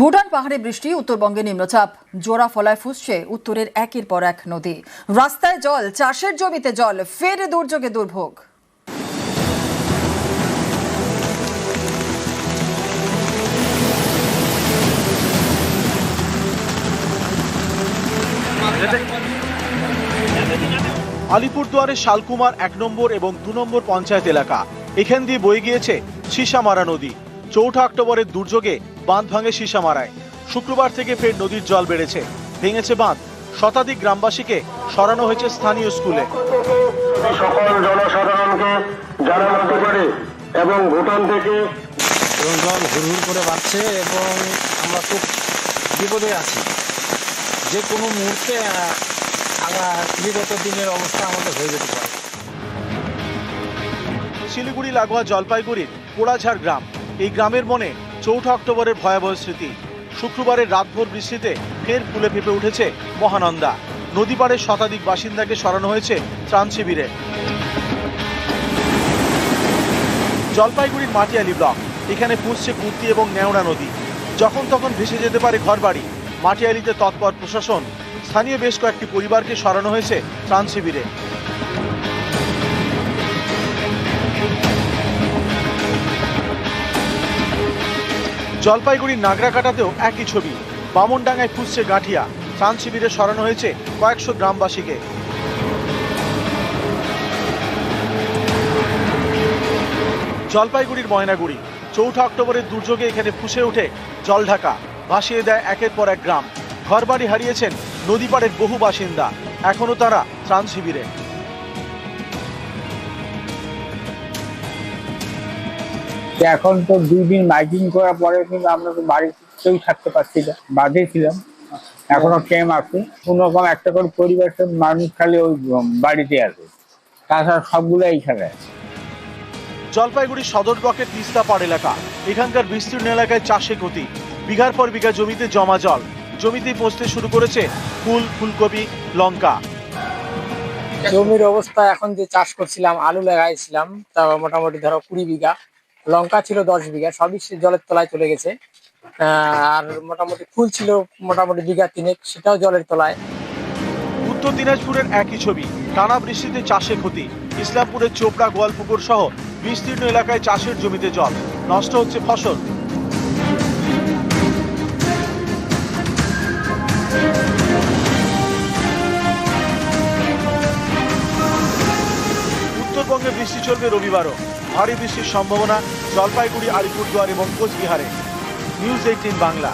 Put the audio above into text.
ভুটান পাহাড়ে বৃষ্টি, উত্তরবঙ্গে নিম্নচাপ। জোড়া ফলায় ফুসছে উত্তরের একের পর এক নদী। রাস্তায় জল, চাষের জমিতে জল, ফের দুর্যোগে দুর্ভোগ। আলিপুরদুয়ারের শালকুমার এক নম্বর এবং দু নম্বর পঞ্চায়েত এলাকা। এখান দিয়ে বয়ে গিয়েছে সীসামারা নদী। চৌঠা অক্টোবরের দুর্যোগে বাঁধ ভাঙে সীসামারায় শুক্রবার থেকে ফের নদীর জল বেড়েছে। ভেঙেছে বাঁধ। শতাধিক গ্রামবাসীকে সরানো হয়েছে স্থানীয় স্কুলে। সকল জনসাধারণকে জানানো করে এবং ভুটান থেকে এবং জল হুড়হুড় করে বাড়ছে এবং আমরা খুব বিপদে আছি। যে কোনো মুহূর্তে আমরা বিগত দিনের অবস্থা আমাদের হয়ে যেতে পারে। শিলিগুড়ি লাগোয়া জলপাইগুড়ির পোড়াঝাড় গ্রাম। এই গ্রামের মনে চৌঠা অক্টোবরের ভয়াবহ স্মৃতি। শুক্রবারের রাতভর বৃষ্টিতে ফের ফুলে ফেপে উঠেছে মহানন্দা। নদী পাড়ের শতাধিক বাসিন্দাকে সরানো হয়েছে ত্রাণ শিবিরে। জলপাইগুড়ির মাটিয়ালি ব্লক, এখানে পুষছে কুর্তি এবং নেওড়া নদী। যখন তখন ভেসে যেতে পারে ঘরবাড়ি। মাটিয়ালিতে তৎপর প্রশাসন। স্থানীয় বেশ কয়েকটি পরিবারকে সরানো হয়েছে ত্রাণ শিবিরে। জলপাইগুড়ির নাগরাকাটাতেও একই ছবি। বামনডাঙ্গায় ফুসছে গাঠিয়া। ত্রাণ শিবিরে সরানো হয়েছে কয়েকশো গ্রামবাসীকে। জলপাইগুড়ির ময়নাগুড়ি। চৌঠা অক্টোবরের দুর্যোগে এখানে ফুসে ওঠে জলঢাকা ভাসিয়ে দেয় একের পর এক গ্রাম। ঘরবাড়ি হারিয়েছেন নদী পাড়ের বহু বাসিন্দা। এখনও তারা ত্রাণ শিবিরে। এখন তো দুই দিন মাইকিং করার পরে কিন্তু আমরা তো বাড়িতেই থাকতে পারছি না বাদে ছিলাম। এখনও ট্রেম আছে। কোন রকম একটা করে পরিবেশের মানুষ খালি ওই বাড়িতে আছে। তাছাড়া সবগুলো এইখানে আছে। জলপাইগুড়ি সদর ব্লকের তিস্তা পাড় এলাকা। এখানকার বিস্তীর্ণ এলাকায় চাষে ক্ষতি। বিঘার পর বিঘা জমিতে জমা জল। জমিতেই পচতে শুরু করেছে ফুল ফুলকপি লঙ্কা। জমির অবস্থা এখন যে চাষ করছিলাম আলু লাগাইছিলাম তা মোটামুটি ধরো কুড়ি বিঘা। লঙ্কা ছিল দশ বিঘা, সবই জলের তলায় চলে গেছে। আর মোটামুটি ফুল ছিল মোটামুটি বিঘা তিনেক, সেটাও জলের তলায়। উত্তর দিনাজপুরের একই ছবি, টানা বৃষ্টিতে চাষে ক্ষতি। ইসলামপুরের চোপড়া, গোয়ালপুকুর সহ বিস্তীর্ণ এলাকায় চাষের জমিতে জল। নষ্ট হচ্ছে ফসল। উত্তরবঙ্গে বৃষ্টি চলবে রবিবারও। ভারী বৃষ্টির সম্ভাবনা জলপাইগুড়ি আলিপুরদুয়ার এবং কোচবিহারে। News eighteen Bangla.